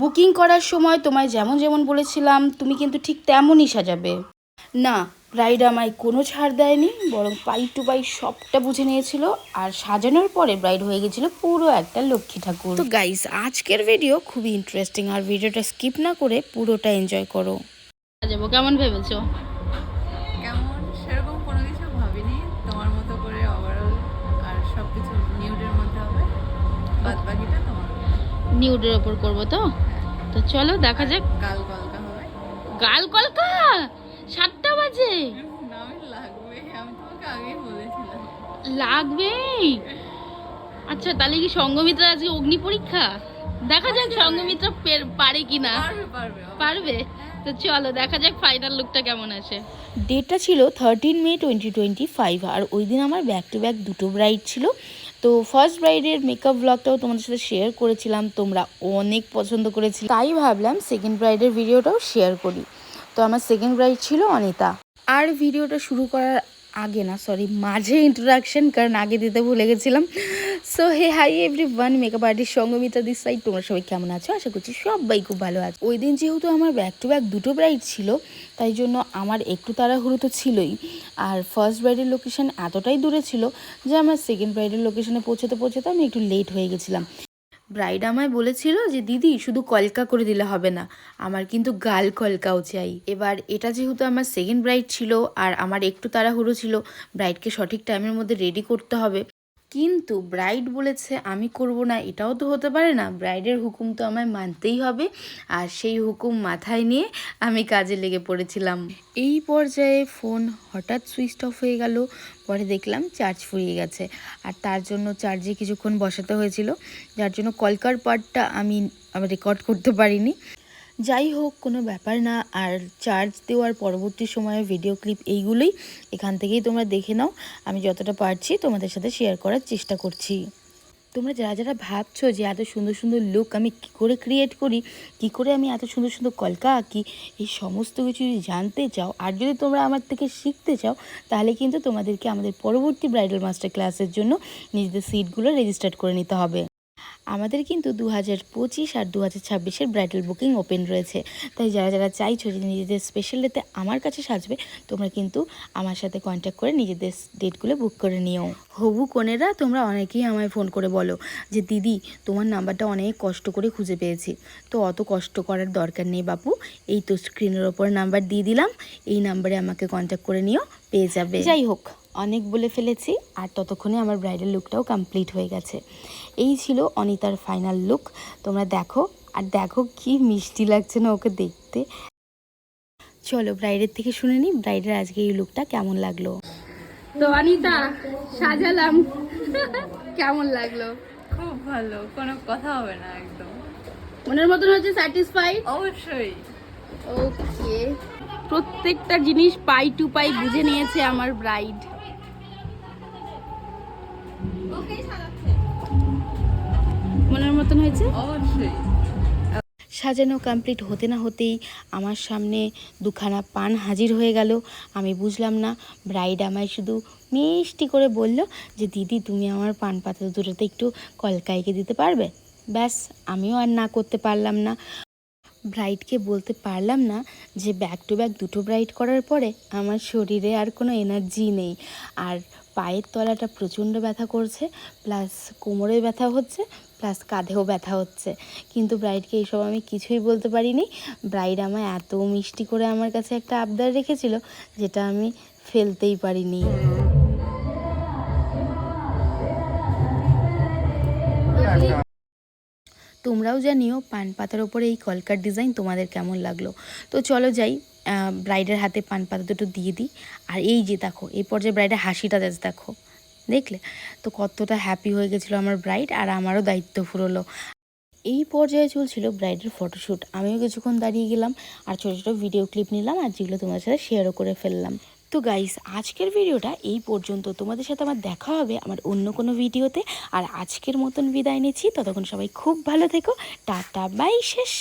Booking করার সময় তোমায় যেমন যেমন বলেছিলাম তুমি কিন্তু ঠিক তেমনই সাজাবে। না রাইড আমায় কোনো ছাড় দেয়নি বরং পাই টু পাই সবটা বুঝে নিয়েছিল আর সাজানোর পরে ব্রাইড হয়ে গেছিল পুরো একটা লক্ষ্মী ঠাকুর। তো গাইস আজকের ভিডিও খুবই ইন্টারেস্টিং আর ভিডিওটা স্কিপ না করে পুরোটা এনজয় করো। সাজাবো কেমন ভেবেছো? নিউডের ওপর করব তো? তো চলো দেখা যাক। গাল কলকা হবে। গাল কলকা? সাতটা বাজে। লাগবে আমি তোমাকে আগেই বলেছিলাম। লাগবে? আচ্ছা তাহলে কি সঙ্গমিত্রা আজকে অগ্নি পরীক্ষা? দেখা যাক সঙ্গমিত্রা পের- কিনা। পারবে পারবে তো চলো, দেখা যাক ফাইনাল লুকটা কেমন আসে ডেটটা ছিল thirteen May twenty twenty five আর ওই দিন আমার ব্যাক টু ব্যাক দুটো ব্রাইড ছিল। তো ফার্স্ট ব্রাইডের মেকআপ ব্লগটাও তোমাদের সাথে শেয়ার করেছিলাম, তোমরা অনেক পছন্দ করেছিলে। তাই ভাবলাম সেকেন্ড ব্রাইডের ভিডিওটাও শেয়ার করি। তো আমার সেকেন্ড ব্রাইড ছিল অনিতা। আর ভিডিওটা শুরু করার আগে না সরি মাঝে ইন্ট্রোডাকশন কারণ আগে দিতে ভুলে গেছিলাম। So hey hi everyone makeup artist Sangamita this side তোমরা সবাই কেমন আছো? আশা করছি সবাই খুব ভালো আছে। ওই দিন যেহেতু আমার ব্যাক টু ব্যাক দুটো ব্রাইড ছিল, তাই জন্য আমার একটু তাড়াহুড়ো তো ছিলই। আর ফার্স্ট ব্রাইডের লোকেশন এতটাই দূরে ছিল যে আমার সেকেন্ড ব্রাইডের লোকেশনে পৌঁছতে পৌঁছতে আমি একটু লেট হয়ে গেছিলাম। ব্রাইড আমায় বলেছিল যে, দিদি, শুধু কলকা করে দিলে হবে না, আমার কিন্তু গাল কলকাও চাই। এবার এটা যেহেতু আমার সেকেন্ড ব্রাইড ছিল আর আমার একটু তাড়াহুড়ো ছিল ব্রাইডকে সঠিক টাইমের মধ্যে রেডি করতে হবে। কিন্তু ব্রাইড বলেছে, আমি করব না। এটাও তো হতে পারে না। ব্রাইডের হুকুম তো আমায় মানতেই হবে। আর সেই হুকুম মাথায় নিয়ে আমি কাজে লেগে পড়েছিলাম। এই পর্যায়ে ফোন হঠাৎ সুইচ অফ হয়ে গেল। পরে দেখলাম চার্জ ফুরিয়ে গেছে। আর তার জন্য চার্জে কিছুক্ষণ বসাতে হয়েছিল। যার জন্য কলকার পার্টটা আমি রেকর্ড করতে পারিনি। যাই হোক, কোনো ব্যাপার না। আর চার্জ দেওয়ার পরবর্তী সময়ে ভিডিও ক্লিপ এইগুলোই এখান থেকেই তোমরা দেখে নাও। আমি যতটা পারছি তোমাদের সাথে শেয়ার করার চেষ্টা করছি। তোমরা যারা যারা ভাবছ যে এত সুন্দর সুন্দর লুক আমি কী করে ক্রিয়েট করি, কী করে আমি এত সুন্দর সুন্দর কলকা আঁকি, এই সমস্ত কিছু যদি জানতে চাও আর যদি তোমরা আমার থেকে শিখতে চাও, তাহলে কিন্তু তোমাদেরকে আমাদের পরবর্তী ব্রাইডাল মাস্টার ক্লাসের জন্য নিজেদের সিটগুলো রেজিস্টার করে নিতে হবে। আমাদের কিন্তু দু হাজার পঁচিশ আর দু হাজার ছাব্বিশের ব্রাইডাল বুকিং ওপেন রয়েছে। তাই যারা যারা চাইছো যে নিজেদের স্পেশাল ডেতে আমার কাছে সাজবে তোমরা কিন্তু আমার সাথে কন্ট্যাক্ট করে নিজেদের ডেটগুলো বুক করে নিও। হবু কোনেরা তোমরা অনেকেই আমায় ফোন করে বলো যে দিদি তোমার নাম্বারটা অনেক কষ্ট করে খুঁজে পেয়েছি। তো অত কষ্ট করার দরকার নেই বাপু। এই তো স্ক্রিনের ওপর নাম্বার দিয়ে দিলাম। এই নাম্বারে আমাকে কন্ট্যাক্ট করে নিও পেয়ে যাবে। যাই হোক অনেক বলে ফেলেছি আর ততক্ষণে আমার ব্রাইডাল লুকটাও কমপ্লিট হয়ে গেছে। এই ছিল অনিতার ফাইনাল লুক তোমরা দেখো আর দেখো কি মিষ্টি লাগছে না ওকে দেখতে। চলো ব্রাইডের থেকে শুনে নিই ব্রাইডের আজকে এই লুকটা কেমন লাগল। তো অনিতা সাজালাম। কেমন লাগল? খুব ভালো কোনো কথা হবে না একদম। মনের মতন হচ্ছে স্যাটিসফাইড অবশ্যই। ওকে প্রত্যেকটা জিনিস পাই টু পাই বুঝে নিয়েছে আমার ব্রাইড মনের মতন হয়েছে? অবশ্যই। সাজানো কমপ্লিট হতে না হতেই আমার সামনে দুখানা পান হাজির হয়ে গেল। আমি বুঝলাম না ব্রাইড আমায় শুধু মিষ্টি করে বলল যে দিদি তুমি আমার পান পাতা দুটোতে একটু কলকাইকে দিতে পারবে? ব্যাস আমিও আর না করতে পারলাম না। ব্রাইডকে বলতে পারলাম না যে ব্যাক টু ব্যাক দুটো ব্রাইড করার পরে আমার শরীরে আর কোনো এনার্জি নেই। আর পায়ের তলাটা প্রচণ্ড ব্যথা করছে প্লাস কোমরে ব্যথা হচ্ছে প্লাস কাঁধেও ব্যথা হচ্ছে। কিন্তু ব্রাইডকে এইসব আমি কিছুই বলতে পারিনি। ব্রাইড আমায় এত মিষ্টি করে আমার কাছে একটা আবদার রেখেছিল, যেটা আমি ফেলতেই পারিনি। তোমরাও জানিও পান পাতার ওপরে এই কলকার ডিজাইন তোমাদের কেমন লাগল। তো চলো যাই ব্রাইডের হাতে পান পাতা দুটো দিয়ে দিই। আর এই যে দেখো, এই পর্যায়ে ব্রাইডের হাসিটা যাচ্ছে দেখো, দেখলে? তো কতটা হ্যাপি হয়ে গেছিল আমার ব্রাইড আর আমারও দায়িত্ব ফুরলো। এই পর্যায়ে চলছিল ব্রাইডের ফটোশ্যুট আমিও কিছুক্ষণ দাঁড়িয়ে গেলাম আর ছোটো ছোটো ভিডিও ক্লিপ নিলাম আর যেগুলো তোমাদের সাথে শেয়ারও করে ফেললাম। তো গাইস আজকের ভিডিওটা এই পর্যন্ত। তোমাদের সাথে আমার দেখা হবে আমার অন্য কোনো ভিডিওতে আর আজকের মতন বিদায় নিচ্ছি। ততক্ষণ সবাই খুব ভালো থেকো। টাটা বাই শেষ।